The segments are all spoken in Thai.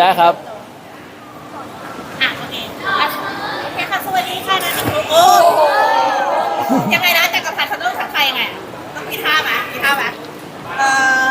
ได้ครับ อะโอเคอะโอเคค่ะสวัสดีค่ะนะโอ้ยังไงนะจักรพันธ์เขาต้องทักทายยังไงอะต้องมีท่าไหมมีท่าไหมเอ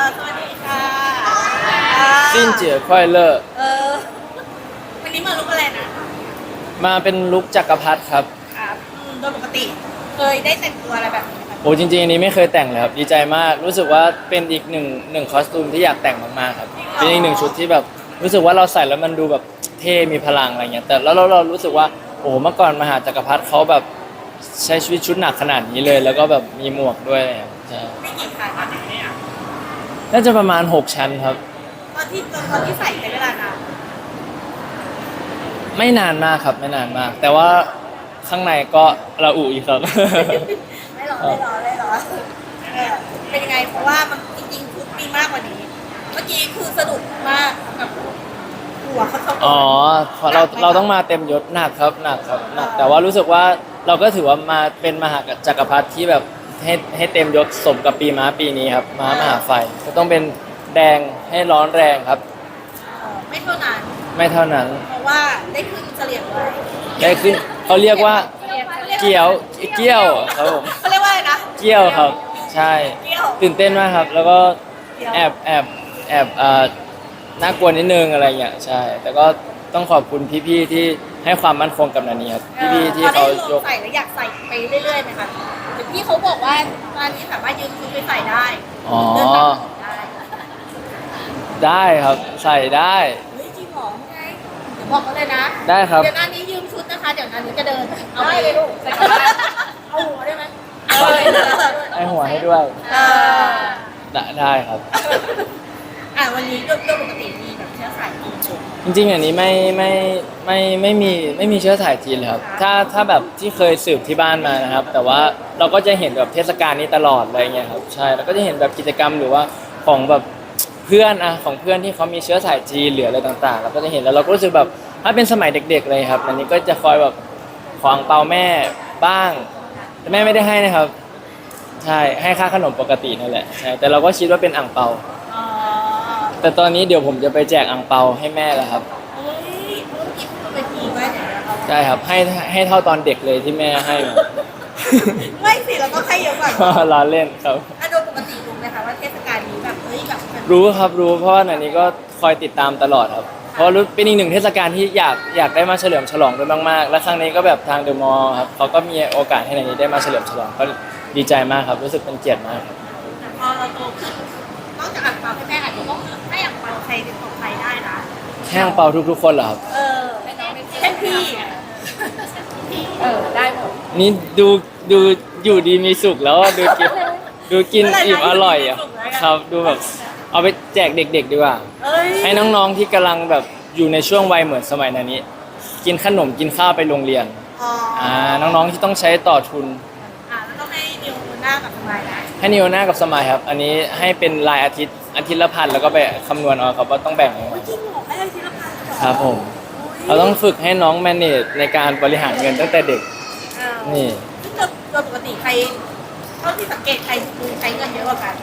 อสวัสดีค่ะอ่าสิ้นเจียควายเลอร์เออวันนี้มาลุกอะไรนะ มาเป็นลุคจักรพรรดิครับครับอืมโดยปกติ เคยได้แต่งตัวอะไรแบบนี้ไหมโอ้จริงๆอันนี้ไม่เคยแต่งเลยครับ ดีใจมากรู้สึกว่าเป็นอีกหนึ่งหนึ่งคอสตูมที่อยากแต่งมากๆครับเป็นอีกหนึ่งชุดที่แบบ รู้สึกว่าเราใส่แล้วมันดูแบบเท่มีพลังอะไรเงี้ยแต่แล้วเราเรารู้สึกว่าโอ้โหเมื่อก่อนมหาจักรพรรดิเขาแบบใช้ชีวิตชุดหนักขนาดนี้เลย แล้วก็แบบมีหมวกด้วยอะไรเงี้ยใช่ไม่กี่ครั้งอะเนี่ยน่าจะประมาณ 6 ชั้นครับ ตอนที่ตอนที่ใส่ใช้เวลานานไม่นานมากครับไม่นานมาก แต่ว่าข้างในก็ระอุอีกครับ ไม่รอไม่รอไม่รอเออเป็นยังไงเพราะว่ามันจริงๆชุดมีมากกว่านี้ เมื่อกี้คือสะดุดมากกับหัวเขาเขา อ๋อเพราะเราเราต้องมาเต็มยศหนักครับหนักครับหนัก แต่ว่ารู้สึกว่าเราก็ถือว่ามาเป็นมหาจักรพรรดิที่แบบให้ให้เต็มยศสมกับปีม้าปีนี้ครับม้ามหาไฟก็ต้องเป็นแดงให้ร้อนแรงครับเออไม่เท่านั้นไม่เท่านั้น เพราะว่าได้ขึ้นเฉลี่ยไว้ได้ขึ้นเขาเรียกว่าเกี่ยวเกี้ยวครับผมเขาเรียกว่าอะไรนะเกี้ยวครับ ใช่ เกี่ยวตื่นเต้นมากครับ แล้วก็แอบแอบแอบเอ่อ น่ากลัวนิดนึงอะไรเงี้ยใช่ แต่ก็ต้องขอบคุณพี่ๆที่ให้ความมั่นคงกับนันนี้ครับพี่ๆที่เขาพอได้ยลกงใส่แล้วอยากใส่ไปเรื่อยๆไหมคะหรือพี่เขาบอกว่าตอนนี้สามารถยืมชุดไปใส่ได้อ๋อเดินตามถนนได้ได้ครับใส่ได้เฮ้ยจริงเหรอไงเดี๋ยวบอกเขาเลยนะได้ครับเดี๋ยวนานี้ยืมชุดนะคะเดี๋ยวนานี้จะเดินเอาไปเลยลูกใส่กลับบ้านเอาหัวได้ไหมให้หัวให้ด้วยเออได้ได้ครับ อะวันนี้โดยโดยปกติมีแบบเชื้อสายจีนอยู่จริงๆอันนี้ไม่ไม่ไม่ไม่มีไม่มีเชื้อสายจีนเลยครับถ้าถ้าแบบที่เคยสืบที่บ้านมานะครับ แต่ว่าเราก็จะเห็นแบบเทศกาลนี้ตลอดอะไรเงี้ยครับใช่แล้วก็จะเห็นแบบกิจกรรมหรือว่าของแบบเพื่อนอะของเพื่อนที่เขามีเชื้อสายจีนหรืออะไรต่างๆ เราก็จะเห็นแล้วเราก็รู้สึกแบบถ้าเป็นสมัยเด็ก ๆ เลยครับ อันนี้ก็จะคอยแบบขวางเปาแม่บ้าง แต่แม่ไม่ได้ให้นะครับ ใช่ให้ค่าขนมปกตินั่นแหละใช่แต่เราก็คิดว่าเป็นอ่างเปา แต่ตอนนี้เดี๋ยวผมจะไปแจกอ่างเปาให้แม่แล้วครับเฮ้ยไปทีว่าเดี๋ยวเราใช่ครับให้ให้เท่าตอนเด็กเลยที่แม่ให้มา ไม่สิเราต้องให้เยอะกว่าล้อเล่นครับ อะโดยปกติรู้ไหมคะว่าเทศกาลนี้แบบเฮ้ยแบบมันรู้ครับรู้เพราะว่าอันนี้ก็คอยติดตามตลอดครับ เพราะรู้เป็นอีกหนึ่งเทศกาลที่อยากอยากได้มาเฉลิมฉลองด้วยมากๆ และครั้งนี้ก็แบบทางเดอะมอลล์ครับเขาก็มีโอกาสให้ในนี้ได้มาเฉลิมฉลองก็ดีใจมากครับ รู้สึกเป็นเกียรติมากครับพอเราโตขึ้นน แค่อ่างเปาทุกๆคนเหรอครับ เออให้น้องเป็นเช่นพี่เออได้หมดนี่ดูดูอยู่ดีมีสุขแล้วอะดูกินดูกินอิ่มอร่อยอะครับดูแบบเอาไปแจกเด็ก ๆ ดีกว่า เอ้ยให้น้องๆที่กำลังแบบอยู่ในช่วงวัยเหมือนสมัยนั้นนี้ กินขนมกินข้าวไปโรงเรียนอ๋ออ่าน้องๆที่ต้องใช้ต่อทุน อ่าแล้วต้องให้นิวหน้ากับสมัยนะให้นิวหน้ากับสมัยครับ อันนี้ให้เป็นรายอาทิตย์อาทิตย์ละพันแล้วก็ไปคำนวณเอาครับว่าต้องแบ่งยังไงโอ้ยจริงเหร ครับผม เราต้องฝึกให้น้องแมネจในการบริหารเงินตั้งแต่เด็กเออนี่ ซึ่งโดยปกติใครเท่าที่สังเกตใครดูใช้เงินเยอะกว่ากัน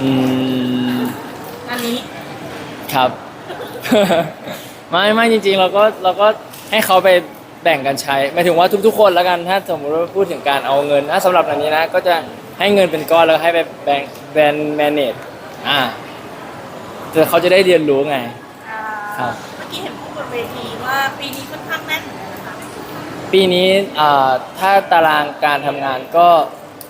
อืม อันนี้ครับ ไม่ไม่จริง ๆ เราก็เราก็ให้เขาไปแบ่งกันใช้หมายถึงว่าทุกๆคนแล้วกันถ้าสมมติว่าพูดถึงการเอาเงินถ้าสำหรับอันนี้นะ ก็จะให้เงินเป็นก้อนแล้วให้ไปแบ่งแบนแมเนจอ่าแต่เขาจะได้เรียนรู้ไง อ่าครับเมื่อกี้เห็นพูดบนเวทีว่าปีนี้ค่อนข้างแน่นเหมือนกันนะคะปีนี้อ่าถ้าตารางการทำงานก็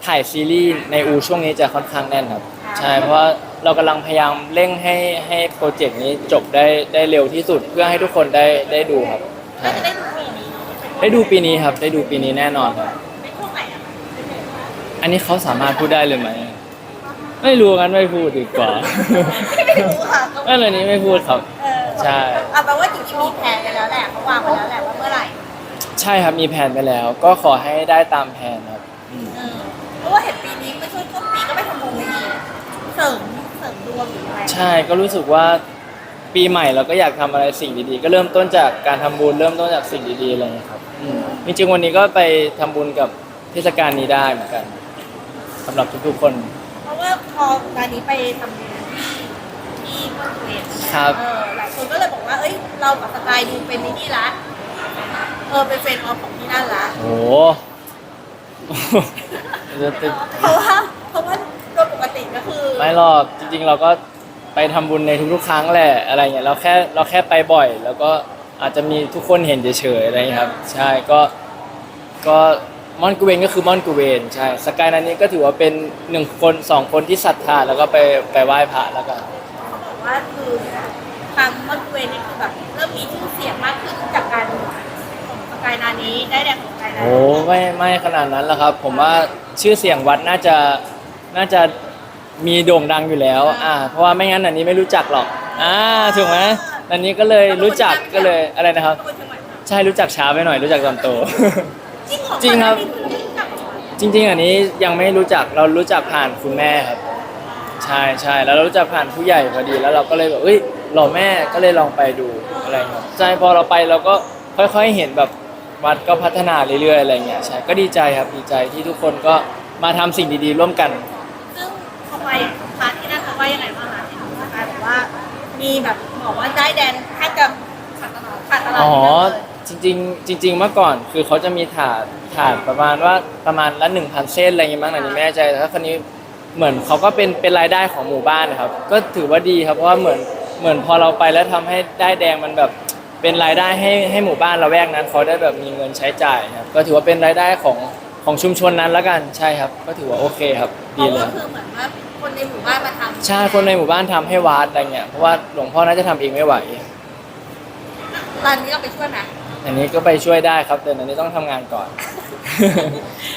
ถ่ายซีรีส์ในอูช่วงนี้จะค่อนข้างแน่นครับ ใช่เพราะว่าเรากำลังพยายามเร่งให้ให้โปรเจกต์นี้จบได้ได้เร็วที่สุดเพื่อให้ทุกคนได้ได้ดูครับน่าใช่จะได้ดูปีนี้เนอะได้ดูปีนี้ครับ ได้ดูปีนี้แน่นอนครับ ในช่วงไหนอะคะอันนี้เขาสามารถพูดได้เลยไหมไม่รู้กันไม่พูดดีกว่า ไม่รู้ค่ะไม่เลยนี้ไม่พูดครับเออ ใช่เอาแปลว่าจริงๆมีแผนกันแล้วแหละเขาวางไปแล้วแหละว่าเมื่อไหร่ใช่ครับมีแผนไปแล้ว ก็ขอให้ได้ตามแผนครับอืมเออเพราะว่าเห็นปีนี้ไม่ช่วยต้นปีก็ไปทำบุญไม่ดีเสริมเสริมดวงหรืออะไรใช่ก็รู้สึกว่าปีใหม่เราก็อยากทำอะไรสิ่งดีๆ ก็เริ่มต้นจากการทำบุญเริ่มต้นจากสิ่งดีๆอะไรอย่างเงี้ยครับอืมจริงๆวันนี้ก็ไปทำบุญกับเทศกาลนี้ได้เหมือนกันสำหรับทุกๆคน เพราะว่าพอการนี้ไปทำบุญ ที่ที่เมืองเวทครับ เออหลายคนก็เลยบอกว่าเรากับสกายดูเป็นนี่ละเออเป็นเฟรนด์ออฟของที่นั่นละโอ้โห จะติดเพราะว่าเพราะว่าโดยปกติก็คือไม่หรอกจริง ๆ เราก็ไปทำบุญในทุกๆครั้งแหละอะไรเงี้ยเราแค่เราแค่ไปบ่อย แล้วก็อาจจะมีทุกคนเห็นเฉยๆอะไรเงี้ยครับ ใช่ก็ก็มอนกูเวนก็คือมอนกูเวนใช่สกายนันนี้ก็ถือว่าเป็นหนึ่งคนสองคนที่ศรัทธาแล้วก็ไปไปไหว้พระแล้วกันเขาบอก ว่าคือทางมอนเวนี่คือแบบเริ่มมีชื่อเสียงมากขึ้นจากการของสกายนานี้ได้แดงของสกายนาโอ้ไม่ไม่ขนาดนั้นหรอกครับ ผมว่าชื่อเสียงวัดน่าจะน่าจะมีโด่งดังอยู่แล้วอ่าเพราะว่าไม่งั้นอันนี้ไม่รู้จักหรอกอ่าถูกไหมอันนี้ก็เลยรู้จักก็เลยอะไรนะครับ ตัวเชียงใหม่ใช่รู้จักช้าไปหน่อยรู้จักตอนโต จริงเหรอจริงครับ ก่อนหน้านี้คือไม่รู้จักเหรอจริง ๆ อันนี้ยังไม่รู้จักเรารู้จักผ่านคุณแม่ครับ ใช่ใช่แล้วเรารู้จักผ่านผู้ใหญ่พอดีแล้วเราก็เลยแบบเอ้ยหล่อแม่ก็เลยลองไปดูอะไรเงี้ยใช่พอเราไปเราก็ค่อยๆเห็นแบบวัดก็พัฒนาเรื่อยๆอะไรเงี้ยใช่ก็ดีใจครับดีใจที่ทุกคนก็มาทำสิ่งดีๆร่วมกัน ซึ่งเขาไปพาร์ทที่นั่นเขาว่ายังไงบ้างคะที่สกายบอกว่ามีแบบบอกว่าได้แดนแทบจะขาดตลาดขาดตลาดอ๋อที่นั่นเลยจริงๆจริง ๆ เมื่อก่อนคือเขาจะมีถาดถาดประมาณว่าประมาณละหนึ่งพันเส้นอะไรอย่างงี้มั้งอันนี้ไม่แน่ใจแต่ถ้าคนนี้ เหมือนเขาก็เป็นเป็นรายได้ของหมู่บ้านนะครับ ก็ถือว่าดีครับเพราะว่าเหมือนเหมือนพอเราไปแล้วทำให้ได้แดงมันแบบเป็นรายได้ให้ให้หมู่บ้านเราแวกนั้นเขาได้แบบมีเงินใช้จ่ายครับก็ถือว่าเป็นรายได้ของของชุมชนนั้นแล้วกันใช่ครับ ก็ถือว่าโอเคครับเพดีราะเลว่ายคือเหมือนว่าคนในหมู่บ้านมาทำใช่คนในหมู่บ้านทำให้วัดอะไรเงี้ยเพราะว่าหลวงพ่อน่าจะทำเองไม่ไหวร้านนี้เราไปช่วยไหมอันนี้ก็ไปช่วยได้ครับแต่อันนี้ต้องทำงานก่อน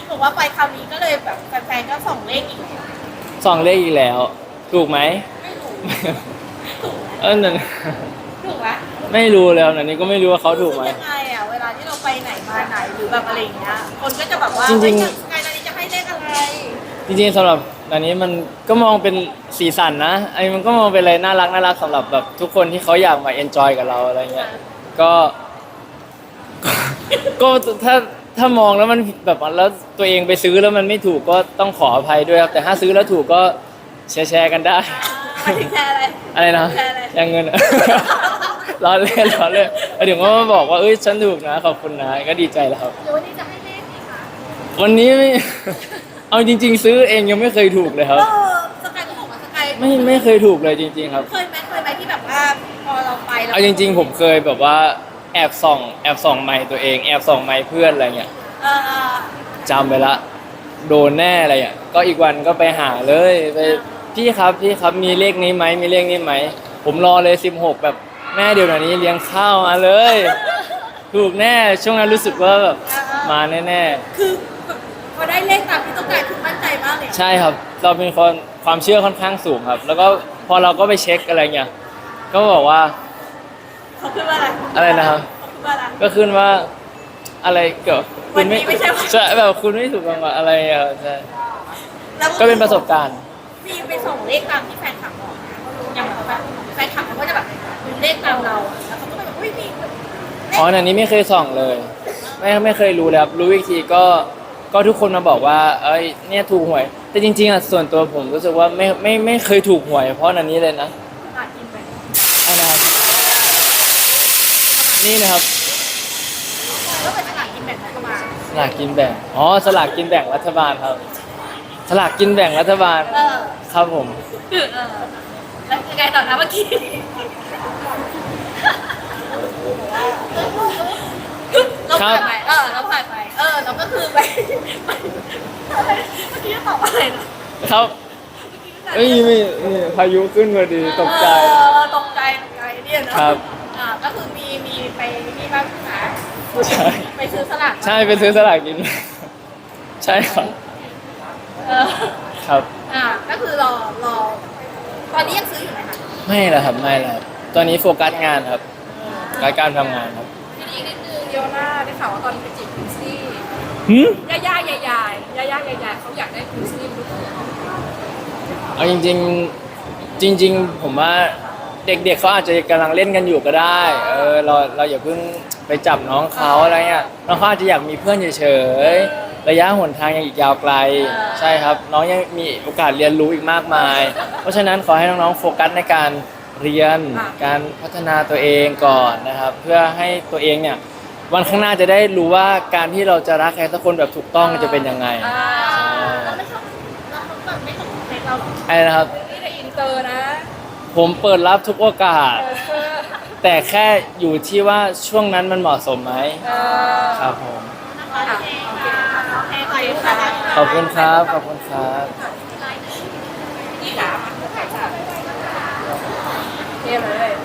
บอกว่าไปคราวนี้ก็เลยแบบแฟนๆก็ส่องเลขอีกแล้ว สองเลขอีกแล้ว ถูกไหมไม่รู้ถูกไหมเออนั่นถูกไหมไม่รู้แล้วอันนี้ก็ไม่รู้ว่าเขาถูกไหมรู้สึยังไงอะเวลาที่เราไปไหนมาไหนหรือแบบอะไรอย่างเงี้ยคนก็จะแบบว่าจริงๆเฮ้ยสกายนานี้จะให้เลขอะไรจริงๆสำหรับอันนี้มันก็มองเป็นสีสันนะไอ้มันก็มองเป็นอะไรน่ารักน่ารักสำหรับแบบทุกคนที่เขาอยากมาเอนจอยกับเราอะไรเงี้ยก็ก็ก็ถ้า ถ้ามองแล้วมันแบบแล้วตัวเองไปซื้อแล้วมันไม่ถูกก็ต้องขออภัยด้วยครับ แต่ถ้าซื้อแล้วถูกก็แชร์แชร์กันได้มาถึงแค่อะไร อะไรนะแชร์อะไร ยังเงิน ล้อเล่นล้อเล่นแล้วเดี๋ยวก็มาบอกว่าเอ้ยฉันถูกนะขอบคุณนะก็ดีใจแล้วครับเดี๋ยววันนี้จะให้เลขดีคะวันนี้ไม่ เอาจริง ๆ ซื้อเองยังไม่เคยถูกเลยครับเออสกายก็บอกว่าสกายไม่ไม่เคยถูกเลยจริง ๆ ครับ เคยไหมเคยไหมที่แบบว่าพอเราไปแล้วเอาจริง ๆ ผมเคยแบบว่าแอบส่องแอบส่องไมค์ตัวเองแอบส่องไมค์เพื่อนอะไรเงี้ยเออเออจำไปละ โดนแน่อะไรอะก็อีกวันก็ไปหาเลยไปพี่ครับพี่ครับมีเลขนี้ไหมมีเลขนี้ไหมผมรอเลย 16 แบบแม่เดี๋ยวนี้เลี้ยงข้าวมาเลย ถูกแน่ช่วงนั้นรู้สึกว่าแบบมาแน่คือแบบพอได้เลขตามที่ต้องการคือมั่นใจมากเลยๆใช่ครับ เราเป็นคนความเชื่อค่อนข้างสูงครับ แล้วก็พอเราก็ไปเช็คอะไรเงี้ยก็บอกว่า เขาคือว่าอะไรอะไรนะครับ เขาคือว่าอะไร ก็ขึ้นว่าอะไรเกี่ยวคุวัณนไม่นี้ไม่ใช่วัน ใช่แบบคุณไม่ถูกรางวัลอะไรอะใช่แล้วก็เป็นประสบการณ์ มีไปส่งเลขตามที่แฟนคลับบอกนะอย่างแบบแฟนคลับเขาก็จะแบบดูเลขตามเราอะแล้วเขาก็แบบอุ้ยมีอ๋ออันนี้ไม่เคยส่องเลย ไม่ไม่เคยรู้เลยครับ รู้อีกทีก็ก็ทุกคนมาบอกว่า เอ้ยเนี่ยถูกหวย แต่จริงๆอะส่วนตัวผมรู้สึกว่าไม่ไม่ไม่เคยถูกหวย เพราะอันนี้เลยนะ ตลาดกินไป อันนะครับ นี่นะครับก็เป็นตลาดกินแบ่งรัฐบาลสลากกินแบ่งอ๋อสลากกินแบ่งรัฐบาลครับ สลากกินแบ่งรัฐบาลเออครับผม เออแล้วยังไงต่อนะเมื่อกี้เราผ่านไปเออเราผ่านไปเออเราก็คือไปไปอะไรเมื่อกี้จะตอบอะไรนะครับเอ้ยไม่นี่พายุขึ้นพอดีตกใจ เออตกใจตกใจเนี่ยเนอะครับ อ่าก็คือมีมีไปนี่บ้างนะ ใช่ไปซื้อสลากใช่ไปซื้อสลากกิน ใช่ครับเออครับอ่าก็คือรอรอตอนนี้ยังซื้ออยู่ไหมคะไม่ละครับไม่ละครับตอนนี้โฟกัสงานครับโฟกัสการทำงานครับทีนี้นิดนึงเดียวหน้าได้ข่าวว่าตอนนี้ไปจีบพิซซี่หืมย่าย่าใหญ่ๆย่าย่าใหญ่ๆเขาอยากได้พิซซี่ลูกเอาจริง ๆ จริง ๆ ผมว่าเด็กๆเขาอาจจะกำลังเล่นกันอยู่ก็ได้ เออเราเราอย่าเพิ่ง ไปจับน้องเขาอะไรเงี้ยน้องเขาอาจจะอยากมีเพื่อนเฉยๆระยะหนทางยังอีกยาวไกล ใช่ครับ น้องยังมีโอกาสเรียนรู้อีกมากมาย เพราะฉะนั้นขอให้น้องๆโฟกัสในการเรียนการพัฒนาตัวเองก่อนนะครับ เพื่อให้ตัวเองเนี่ยวันข้างหน้าจะได้รู้ว่าการที่เราจะรักใครสักคนแบบถูกต้องจะเป็นยังไงอ่าเราไม่ชอบเราแบบไม่ต้องในเราไอ้นะครับ นี่ได้อินเตอร์นะ ผมเปิดรับทุกโอกาส เออ แต่แค่อยู่ที่ว่าช่วงนั้นมันเหมาะสมไหมเออครับผมโอเคโอเคขอบคุณค่ะขอบคุณครับขอบคุณครับนี่ค่ะเทียบเลยจะโดนใส่